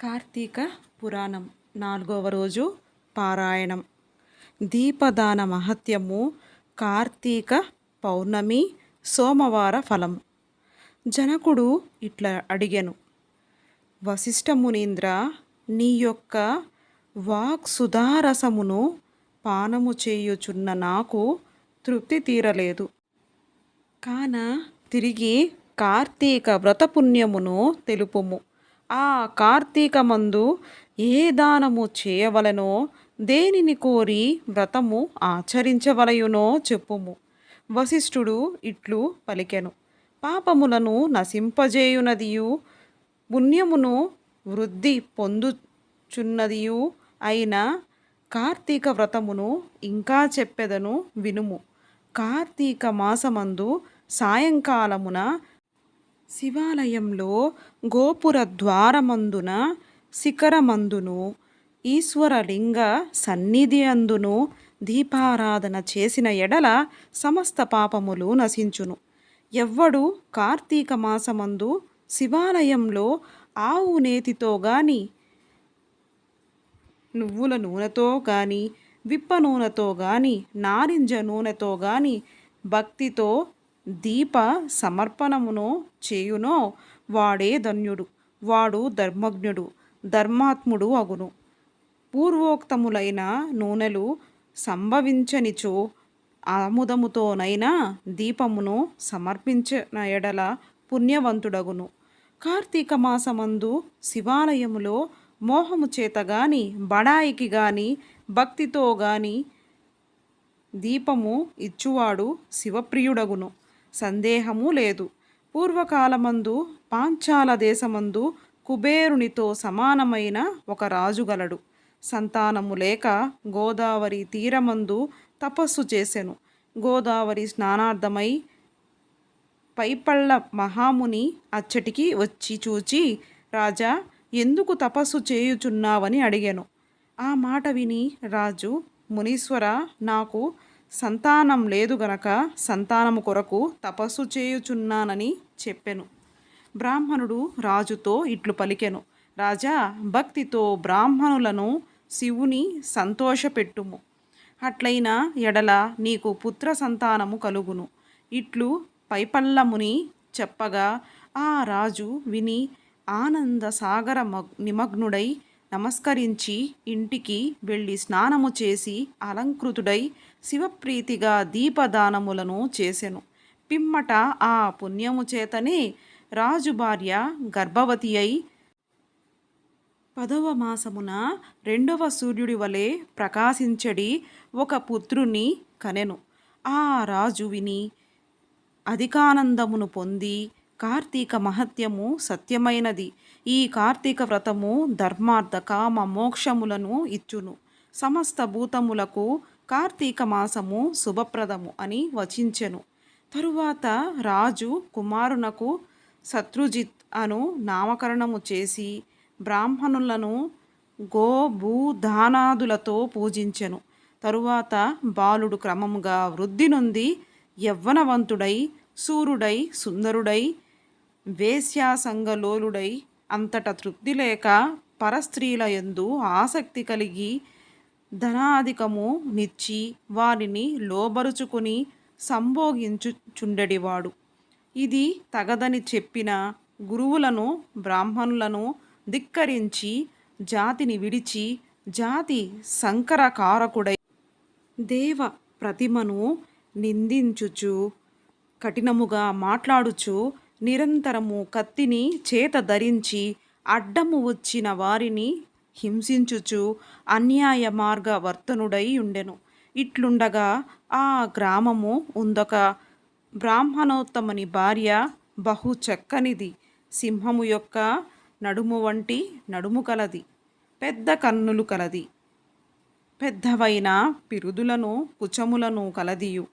కార్తీక పురాణం నాలుగవ రోజు పారాయణం. దీపదాన మహత్యము కార్తీక పౌర్ణమి సోమవార ఫలం. జనకుడు ఇట్లా అడిగెను వశిష్ఠమునీంద్ర నీ యొక్క వాక్ సుధారసమును పానము చేయుచున్న నాకు తృప్తి తీరలేదు. కాన తిరిగి కార్తీక వ్రతపుణ్యమును తెలుపుము. ఆ కార్తీక మందు ఏ దానము చేయవలనో దేనిని కోరి వ్రతము ఆచరించవలయునో చెప్పుము. వశిష్ఠుడు ఇట్లు పలికెను. పాపములను నశింపజేయునదియు పుణ్యమును వృద్ధి పొందుచున్నదియు అయిన కార్తీక వ్రతమును ఇంకా చెప్పెదను వినుము. కార్తీక మాసమందు సాయంకాలమున శివాలయంలో గోపుర ద్వారమందున శిఖరమందును ఈశ్వరలింగ సన్నిధి అందును దీపారాధన చేసిన ఎడల సమస్త పాపములు నశించును. ఎవ్వడు కార్తీక మాసమందు శివాలయంలో ఆవు నేతితో గాని నువ్వుల నూనెతో గాని విప్ప నూనెతో గాని నారింజ నూనెతో గాని భక్తితో దీప సమర్పణమును చేయునో వాడే ధన్యుడు వాడు ధర్మజ్ఞుడు ధర్మాత్ముడు అగును. పూర్వోక్తములైన నూనెలు సంభవించనిచో ఆముదముతోనైనా దీపమును సమర్పించిన ఎడల పుణ్యవంతుడగును. కార్తీక మాసమందు శివాలయములో మోహము చేత గాని బడాయికి గాని భక్తితో గాని దీపము ఇచ్చువాడు శివప్రియుడగును. సందేహము లేదు. పూర్వకాలమందు పాంచాల దేశమందు కుబేరునితో సమానమైన ఒక రాజు గలడు. సంతానము లేక గోదావరి తీరమందు తపస్సు చేసెను. గోదావరి స్నానార్థమై పైపళ్ళ మహాముని అచ్చటికి వచ్చి చూచి రాజా ఎందుకు తపస్సు చేయుచున్నావని అడిగాను. ఆ మాట విని రాజు మునీశ్వర నాకు సంతానం లేదు గనక సంతానము కొరకు తపస్సు చేయుచున్నానని చెప్పెను. బ్రాహ్మణుడు రాజుతో ఇట్లు పలికెను. రాజా భక్తితో బ్రాహ్మణులను శివుని సంతోషపెట్టుము. అట్లయిన ఎడల నీకు పుత్ర సంతానము కలుగును. ఇట్లు పైపల్లముని చెప్పగా ఆ రాజు విని ఆనంద సాగర నిమగ్నుడై నమస్కరించి ఇంటికి వెళ్ళి స్నానము చేసి అలంకృతుడై శివప్రీతిగా దీపదానములను చేసెను. పిమ్మట ఆ పుణ్యము చేతనే రాజు భార్య గర్భవతి అయి పదవ మాసమున రెండవ సూర్యుడి వలె ప్రకాశించడి ఒక పుత్రుని కనెను. ఆ రాజు విని అధికానందమును పొంది కార్తీక మహత్యము సత్యమైనది. ఈ కార్తీక వ్రతము ధర్మార్థ కామ మోక్షములను ఇచ్చును. సమస్త భూతములకు కార్తీక మాసము శుభప్రదము అని వచించెను. తరువాత రాజు కుమారునకు శత్రుజిత్ అను నామకరణము చేసి బ్రాహ్మణులను గో పూజించెను. తరువాత బాలుడు క్రమముగా వృద్ధి నొంది యవ్వనవంతుడై సూర్యుడై సుందరుడై వేశ్యాసంగలోలుడై అంతట తృప్తి లేక పరస్త్రీల ఎందు ఆసక్తి కలిగి ధనాధికము నిచ్చి వారిని లోబరుచుకుని సంభోగించుచుండెడివాడు. ఇది తగదని చెప్పిన గురువులను బ్రాహ్మణులను ధిక్కరించి జాతిని విడిచి జాతి సంకరకారకుడై దేవ ప్రతిమను నిందించుచు కఠినముగా మాట్లాడుచు నిరంతరము కత్తిని చేత ధరించి అడ్డము వచ్చిన వారిని హింసించుచు అన్యాయ మార్గ వర్తనుడై ఉండెను ఇట్లుండగా ఆ గ్రామము ఉందొక బ్రాహ్మణోత్తముని భార్య బహు చక్కనిది. సింహము యొక్క నడుము వంటి నడుము కలది. పెద్ద కన్నులు కలది. పెద్దవైన పిరుదులను కుచములను కలదియు.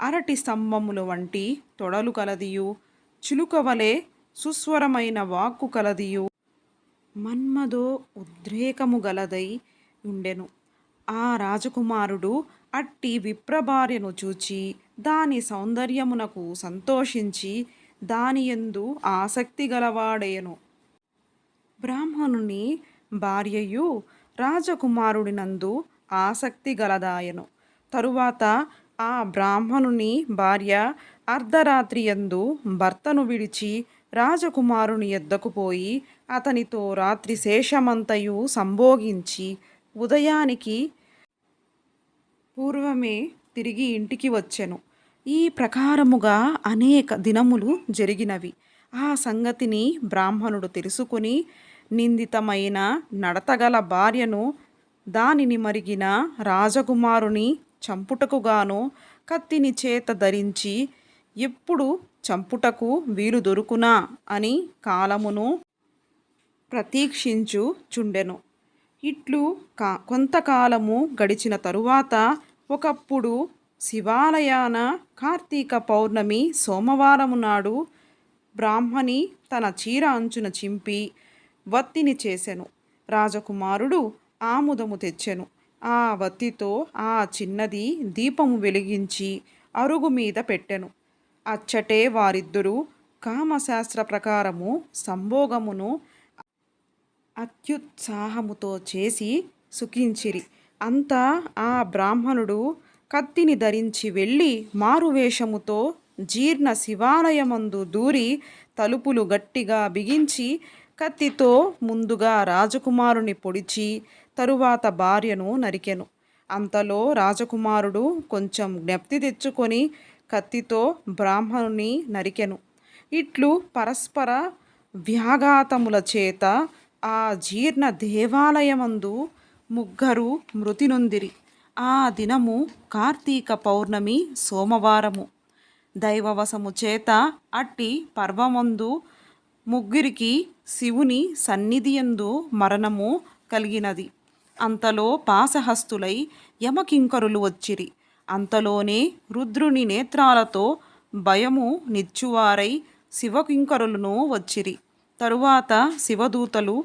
అరటి స్తంభముల వంటి తొడలు కలదియు. చిలుకవలే సుస్వరమైన వాక్కు కలదియు. మన్మదో ఉద్రేకము గలదై ఉండెను. ఆ రాజకుమారుడు అట్టి విప్రభార్యను చూచి దాని సౌందర్యమునకు సంతోషించి దాని యందు ఆసక్తి గలవాడేను బ్రాహ్మణుని భార్యయు రాజకుమారుడినందు ఆసక్తి గలదాయను. తరువాత ఆ బ్రాహ్మణుని భార్య అర్ధరాత్రియందు భర్తను విడిచి రాజకుమారుని ఎద్దకు పోయి అతనితో రాత్రి శేషమంతయు సంభోగించి ఉదయానికి పూర్వమే తిరిగి ఇంటికి వచ్చెను. ఈ ప్రకారముగా అనేక దినములు జరిగినవి. ఆ సంగతిని బ్రాహ్మణుడు తెలుసుకుని నిందితమైన నడతగల భార్యను దానిని మరిగిన రాజకుమారుని చంపుటకుగాను కత్తిని చేత ధరించి ఎప్పుడు చంపుటకు వీలు దొరుకునా అని కాలమును ప్రతీక్షించు చుండెను ఇట్లు కా కొంతకాలము గడిచిన తరువాత ఒకప్పుడు శివాలయాన కార్తీక పౌర్ణమి సోమవారము నాడు బ్రాహ్మణి తన చీర అంచున చింపి వత్తిని చేసెను. రాజకుమారుడు ఆముదము తెచ్చెను. ఆ వత్తితో ఆ చిన్నది దీపము వెలిగించి అరుగు మీద పెట్టెను. అచ్చటే వారిద్దరూ కామశాస్త్ర ప్రకారము సంభోగమును అత్యుత్సాహముతో చేసి సుఖించిరి. అంతా ఆ బ్రాహ్మణుడు కత్తిని ధరించి వెళ్ళి మారువేషముతో జీర్ణ శివాలయమందు దూరి తలుపులు గట్టిగా బిగించి కత్తితో ముందుగా రాజకుమారుని పొడిచి తరువాత భార్యను నరికెను. అంతలో రాజకుమారుడు కొంచెం జ్ఞప్తి తెచ్చుకొని కత్తితో బ్రాహ్మణుని నరికెను. ఇట్లు పరస్పర వ్యాఘాతముల చేత ఆ జీర్ణ దేవాలయమందు ముగ్గురు మృతి నొందిరి ఆ దినము కార్తీక పౌర్ణమి సోమవారము. దైవవశము చేత అట్టి పర్వమందు ముగ్గురికి శివుని సన్నిధియందు మరణము కలిగినది. అంతలో పాసహస్తులై యమకింకరులు వచ్చిరి. అంతలోనే రుద్రుని నేత్రాలతో భయము నిచ్చువారై శివకింకరులను వచ్చిరి. తరువాత శివదూతలు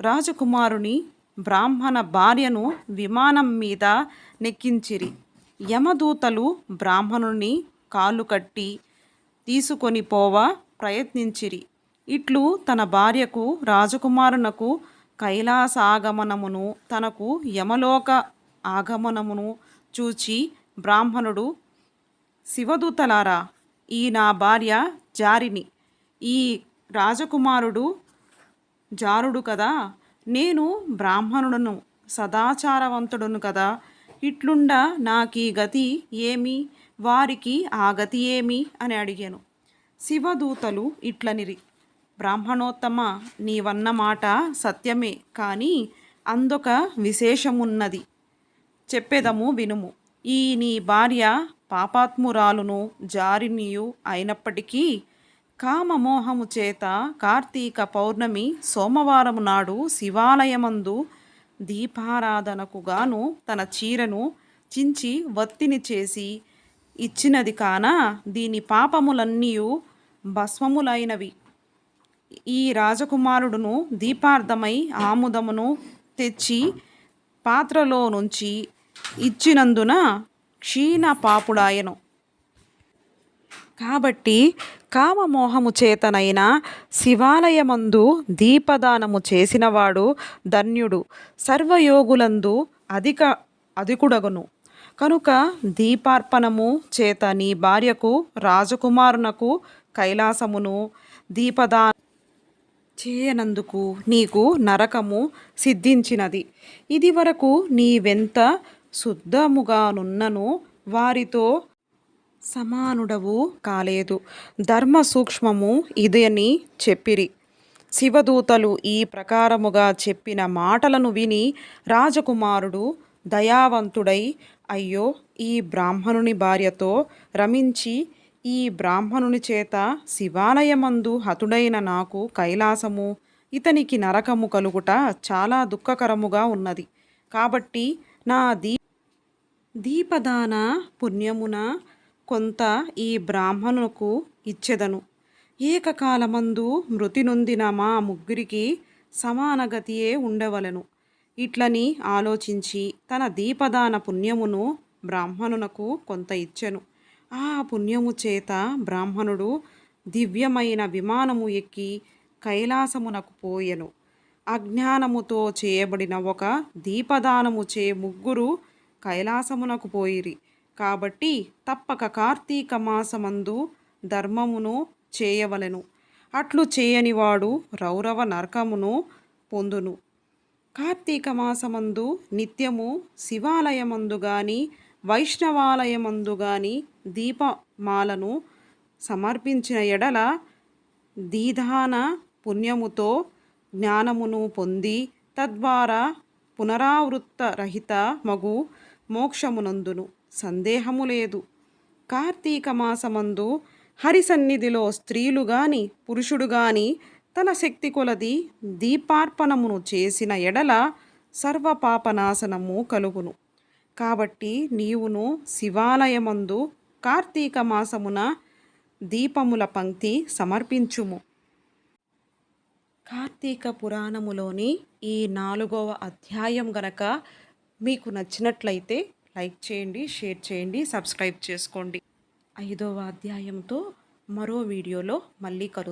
రాజకుమారుని బ్రాహ్మణ భార్యను విమానం మీద నెక్కించిరి. యమదూతలు బ్రాహ్మణుని కాళ్ళు కట్టి తీసుకొని పోవ ప్రయత్నించిరి. ఇట్లు తన భార్యకు రాజకుమారునకు కైలాసాగమనమును తనకు యమలోక ఆగమనమును చూచి బ్రాహ్మణుడు శివదూతలారా ఈ నా భార్య జారిని. ఈ రాజకుమారుడు జారుడు కదా. నేను బ్రాహ్మణుడును సదాచారవంతుడును కదా. ఇట్లుండ నాకీ గతి ఏమి? వారికి ఆ గతి ఏమి? అని అడిగాను. శివదూతలు ఇట్లనిరి బ్రాహ్మణోత్తమ నీవన్న మాట సత్యమే కానీ అందొక విశేషమున్నది. చెప్పేదము వినుము. ఈ నీ భార్య పాపాత్మురాలును జారినియు అయినప్పటికీ కామమోహము చేత కార్తీక పౌర్ణమి సోమవారము నాడు శివాలయమందు దీపారాధనకు గాను తన చీరను చించి వత్తిని చేసి ఇచ్చినది కాన దీని పాపములన్నీ భస్మములైనవి. ఈ రాజకుమారుడును దీపార్థమై ఆముదమును తెచ్చి పాత్రలో నుంచి ఇచ్చినందున క్షీణ పాపుడాయను. కాబట్టి కామమోహము చేతనైన శివాలయమందు దీపదానము చేసినవాడు ధన్యుడు. సర్వయోగులందు అధిక అధికుడగును. కనుక దీపార్పణము చేత నీ భార్యకు రాజకుమారునకు కైలాసమును దీపదా చేయనందుకు నీకు నరకము సిద్ధించినది. ఇది వరకు నీవెంత శుద్ధముగానున్నను వారితో సమానుడవు కాలేదు. ధర్మ సూక్ష్మము ఇదని చెప్పిరి. శివదూతలు ఈ ప్రకారముగా చెప్పిన మాటలను విని రాజకుమారుడు దయావంతుడై అయ్యో ఈ బ్రాహ్మణుని భార్యతో రమించి ఈ బ్రాహ్మణుని చేత శివాలయమందు హతుడైన నాకు కైలాసము ఇతనికి నరకము కలుగుట చాలా దుఃఖకరముగా ఉన్నది. కాబట్టి నా దీ దీపదాన పుణ్యమున కొంత ఈ బ్రాహ్మణులకు ఇచ్చెదను. ఏకకాలమందు మృతి నొందిన మా ముగ్గురికి సమానగతియే ఉండవలెను. ఇట్లని ఆలోచించి తన దీపదాన పుణ్యమును బ్రాహ్మణునకు కొంత ఇచ్చెను. ఆ పుణ్యము చేత బ్రాహ్మణుడు దివ్యమైన విమానము ఎక్కి కైలాసమునకు పోయెను. అజ్ఞానముతో చేయబడిన ఒక దీపదానము చే ముగ్గురు కైలాసమునకు పోయిరి. కాబట్టి తప్పక కార్తీక మాసమందు ధర్మమును చేయవలెను. అట్లు చేయనివాడు రౌరవ నరకమును పొందును. కార్తీక మాసమందు నిత్యము శివాలయమందు గాని వైష్ణవాలయమందు గాని దీపమాలను సమర్పించిన ఎడల దీధాన పుణ్యముతో జ్ఞానమును పొంది తద్వారా పునరావృత్త రహిత మగు మోక్షమునందును. సందేహము లేదు. కార్తీక మాసమందు హరి సన్నిధిలో స్త్రీలు గాని పురుషుడు గాని తన శక్తి కొలది దీపార్పణమును చేసిన ఎడల సర్వపాపనాశనము కలుగును. కాబట్టి నీవును శివాలయమందు కార్తీక మాసమున దీపముల పంక్తి సమర్పించుము. కార్తీక పురాణములోని ఈ నాలుగవ అధ్యాయం గనక మీకు నచ్చినట్లయితే లైక్ చేయండి షేర్ చేయండి సబ్స్క్రైబ్ చేసుకోండి. ఐదవ అధ్యాయంతో మరో వీడియోలో మళ్ళీ కలు